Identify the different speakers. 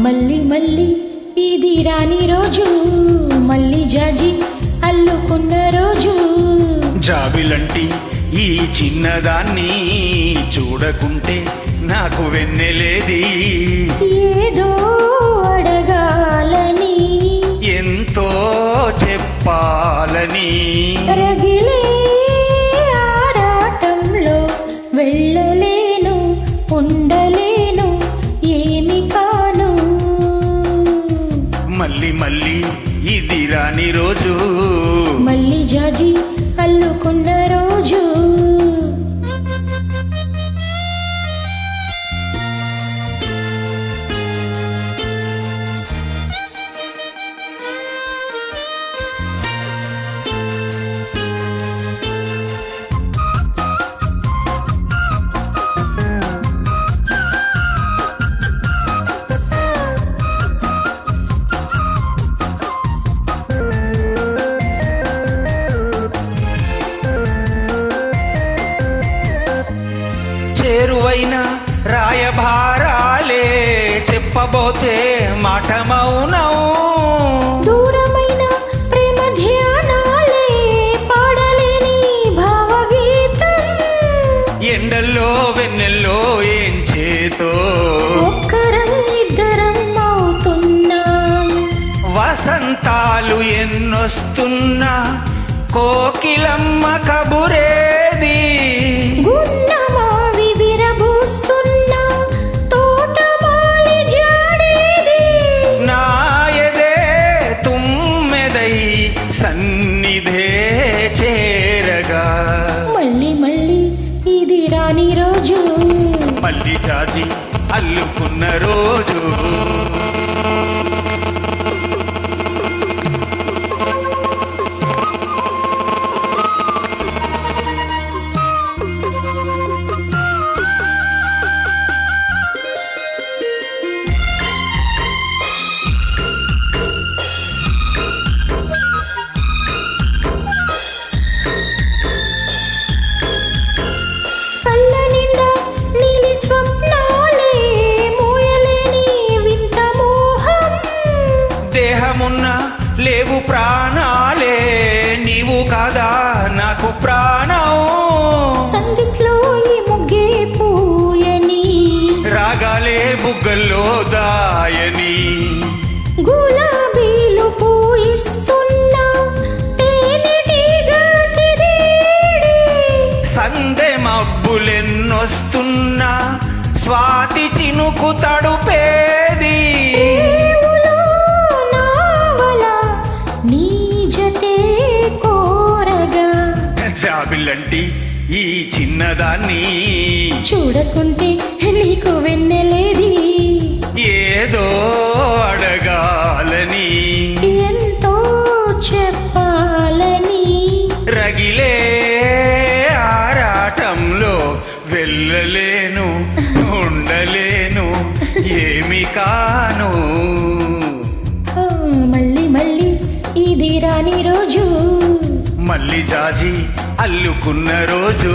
Speaker 1: మళ్ళీ మళ్ళీ ఇది రాని రోజు. మళ్ళీ జాజి అల్లుకున్న రోజు.
Speaker 2: జాబిలంటి ఈ చిన్నదాన్ని చూడకుంటే నాకు వెన్నెలేది.
Speaker 1: ఏదో అడగాలని.
Speaker 2: ఎంతో చెప్పాలని మళ్ళీ మళ్ళీ ఇది రాని రోజు.
Speaker 1: మళ్ళీ జాజి అల్లుకున్నారు
Speaker 2: చేరువైన రాయభారాలే చెప్పబోతే మాట మౌనం
Speaker 1: దూరమైన ప్రేమ ధ్యానాలే పాడలేని భావగీతం.
Speaker 2: ఎండల్లో వెన్నెల్లో ఏం చేతో?
Speaker 1: ఒక్కరం ఇద్దరం అవుతున్నాం.
Speaker 2: వసంతాలు ఎన్నొస్తున్నా కోకిలమ్మ కబురేది? చేరగా.
Speaker 1: మళ్ళీ మళ్ళీ ఇది రాని రోజు.
Speaker 2: మళ్ళీ జాతి అల్లుకున్న రోజు. లేవు ప్రాణాలే నీవు కాదా నాకు ప్రాణం.
Speaker 1: సందిట్లో ఈ ముగ్గే పూయని.
Speaker 2: రాగాలే బుగ్గల్లో దాయని.
Speaker 1: గులాబీలు పూయిస్తున్నా
Speaker 2: సందె మబ్బులెన్నొస్తున్నా స్వాతి చినుకు తడుపేది జాబిలంటి ఈ చిన్నదాన్ని
Speaker 1: చూడకుంటే నీకు వెన్నెలేది.
Speaker 2: ఏదో అడగాలని.
Speaker 1: ఎంతో చెప్పాలని.
Speaker 2: రగిలే ఆరాటంలో వెళ్ళలేను ఉండలేను ఏమి కాను.
Speaker 1: మళ్ళీ మళ్ళీ ఇది రాని రోజు.
Speaker 2: మళ్ళీ జాజి అల్లుకున్న రోజు.